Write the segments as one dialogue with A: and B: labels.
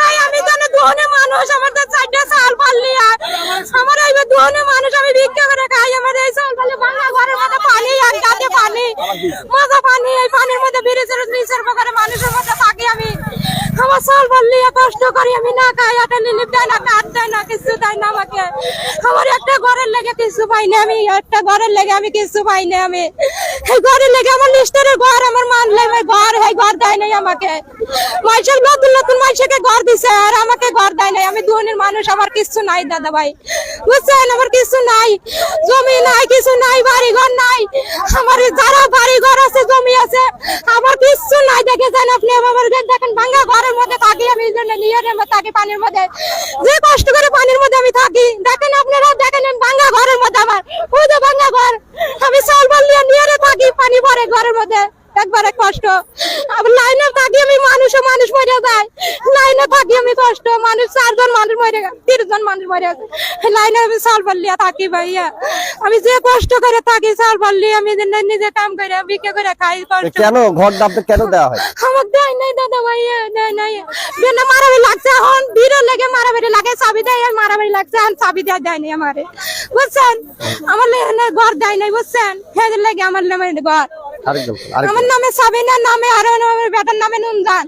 A: খাই, আমি জানো মানুষ, আমার তো চারটা পারলি আর আমার এই দুহনে মানুষ, আমি ভিক্ষা করে খাই, আমার ঘরের মধ্যে পানি, আর কাঁদে পানি এই পানির মধ্যে ব্রিজের নিচের করে মানুষের মধ্যে থাকি আমি। আমার সাল পারলি কষ্ট করি, আমি না খাই দেয় না, কাঠ দেয় না আমাকে। আমার একটা ঘরের কিছু পাই আমি, একটা ঘরের লেগে আমি আমি। ঘর দিছে, আর আমাকে ঘর দেয় নাই। আমি দুজনের মানুষ, আমার কিছু নাই দাদা ভাই। বুঝছেন? আমার কিছু নাই, জমি নাই, কিছু নাই বাড়ি ঘর নাই। আমার যারা বাড়ি ঘর আছে, জমি আছে, আমার কিছু নাই দেখেছেন আপনি আমার দেখেন, ভাঙ্গা ঘরের মধ্যে থাকি আমি, এই জন্য মধ্যে থাকি পানির মধ্যে। যে কষ্ট করে পানির মধ্যে আমি থাকি, দেখেন আপনারা, দেখেন ভাঙ্গা ঘরের মধ্যে আমার, ওই যে ভাঙ্গা ঘর, আমি চাল নিয়ে নিয়ে থাকি, পানি ভরে ঘরের মধ্যে একবারে কষ্ট আবার লাইনে থাকি আমি মানুষ মানুষ মরে যায় লাইনে থাকি আমি কষ্ট মানুষ চারজন মানুষ মরে গেছে তিনজন মানুষ মরে গেছে। লাইনে আমি চাল পাল্লিয়া থাকি ভাইয়া। আমি যে কষ্ট করে থাকি চাল পাল্লি আমি নিজে কাম করে বিকে করে খাই কষ্ট।
B: কেন? ঘর আপনাকে কেন দেওয়া হয়?
A: আমার দেয় নাই দাদা ভাইয়া দেয় নাই। বেনা মারামারি লাগছে এখন ভিড় লেগে মারামারি লাগে চাবি দেয় আর মারামারি লাগছে এখন চাবি দেয় দেয় নাই আমারে। বুঝছেন? আমার ঘর দেয় নাই বুঝছেন? ফের লেগে আমার ঘর।
B: আরেকজন
A: আমার নামে সাবিনার নামে আর আমার বেটার নামে নুনজান।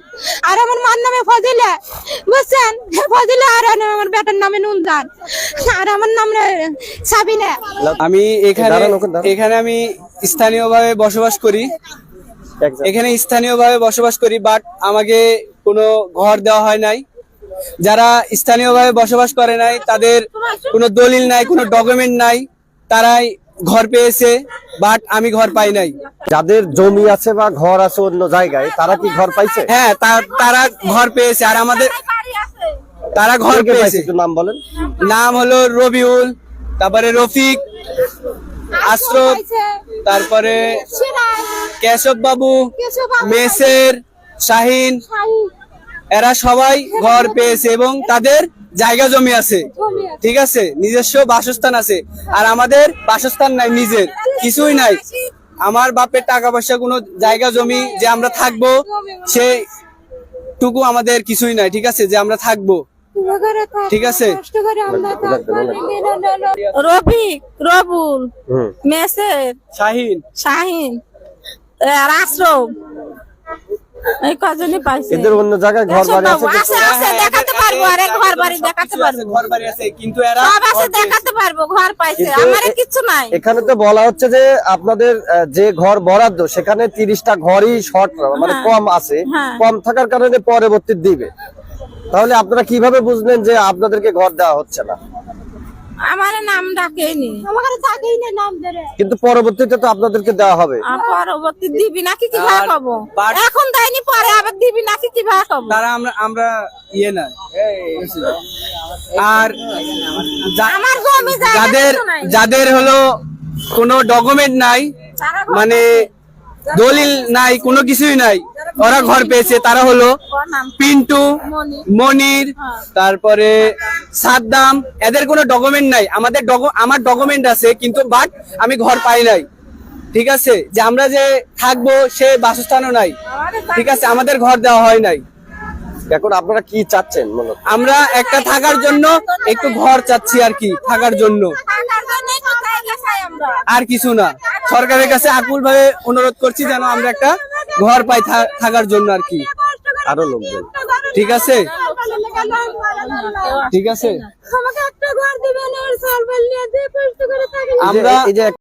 A: আর আমার মার নামে ফজিলে। বুঝছেন? ফজিলে আর আমার বেটার নামে নুনজান। আর আমার নাম সাবিনা।
C: আমি এখানে। এখানে আমি স্থানীয়ভাবে বসবাস করি। এখানে স্থানীয়ভাবে বসবাস করি বাট আমাকে কোনো ঘর দেওয়া হয় নাই। যারা স্থানীয়ভাবে বসবাস করে নাই তাদের কোনো দলিল নাই কোনো ডকুমেন্ট নাই তারাই ঘর পেয়েছে বাট আমি ঘর পাই নাই।
B: যাদের জমি আছে বা ঘর আছে অন্য জায়গায় তারা কি ঘর পাইছে?
C: হ্যাঁ তারা ঘর পেয়েছে আর আমাদের তারা ঘর পেয়েছে।
B: নাম বলেন।
C: নাম হলো রবিউল তারপরে রফিক আশরফ তারপরে কেশব বাবু মেসের শাহিন এরা সবাই ঘর পেয়েছে এবং তাদের জায়গা জমি আছে। ঠিক আছে? নিজস্ব বাসস্থান আছে। আর আমাদের বাসস্থান নাই নিজের কিছুই নাই। আমার বাপের টাকা পয়সা কোনো জায়গা জমি যে আমরা থাকব সে টুকু আমাদের কিছুই নাই ঠিক আছে? যে আমরা থাকব। ঠিক আছে।
D: রফিক রবুল মেসের
C: শাহিন।
D: শাহিন আর আশ্রম। এই কজনই পাইছে?
B: এদের অন্য জায়গায় ঘর বাড়ি আছে
D: আছে আছে দেখাতে পারব আরে ঘর বাড়ি দেখাতে পারব।
C: ঘর বাড়ি আছে কিন্তু এরা
D: সব আছে দেখাতে পারব ঘর পাইছে আমারে কিচ্ছু নাই।
B: এখানে তো বলা হচ্ছে যে আপনাদের যে ঘর বরাদ্দ সেখানে তিরিশটা ঘরই শর্ট মানে কম আছে।
D: হ্যাঁ।
B: কম থাকার কারণে পরবর্তী দিবে। তাহলে আপনারা কীভাবে বুঝলেন যে আপনাদেরকে ঘর দেওয়া হচ্ছে না?
D: ডাকেনি।
A: আমার থাকেই না নাম ধরে।
B: কিন্তু পরবর্তীতে তো আপনাদেরকে দেওয়া হবে।
D: পরবর্তী দিবি নাকি কীভাবে
C: আর
D: খাব এখন দেয়নি পরে আবার দিবি নাকি কীভাবে খাব
C: তারা আমরা আমরা ইয়ে না। আর
D: আমার জমি
C: যাদের যাদের হলো কোনো ডকুমেন্ট নাই মানে দলিল নাই কোনো কিছুই নাই ওরা ঘর পেয়েছে তারা হলো পিন্টু
D: মনির।
C: মনির তারপরে সাদ্দাম। এদের কোনো ডকুমেন্ট নাই। আমাদের আমার ডকুমেন্ট আছে কিন্তু বাট আমি ঘর পাই নাই। ঠিক আছে? যে আমরা যে থাকব সে বাসস্থানও নাই। ঠিক আছে? আমাদের ঘর দেওয়া হয় নাই।
B: এখন আপনারা কি চাচ্ছেন
C: আমরা একটা থাকার জন্য একটু ঘর চাচ্ছি আর কি থাকার জন্য। আর কিছু না। সরকারের কাছে আকুল ভাবে অনুরোধ করছি যেন আমরা একটা ঘর পাই থা- থাকার জন্য আর কি।
B: আরও লোকজন।
C: ঠিক আছে? ঠিক আছে?
A: আমাকে একটা ঘর দিবেন আর চাল পাল্লিয়া দিয়ে কষ্ট করে থাকি
C: আমরা
B: এই যে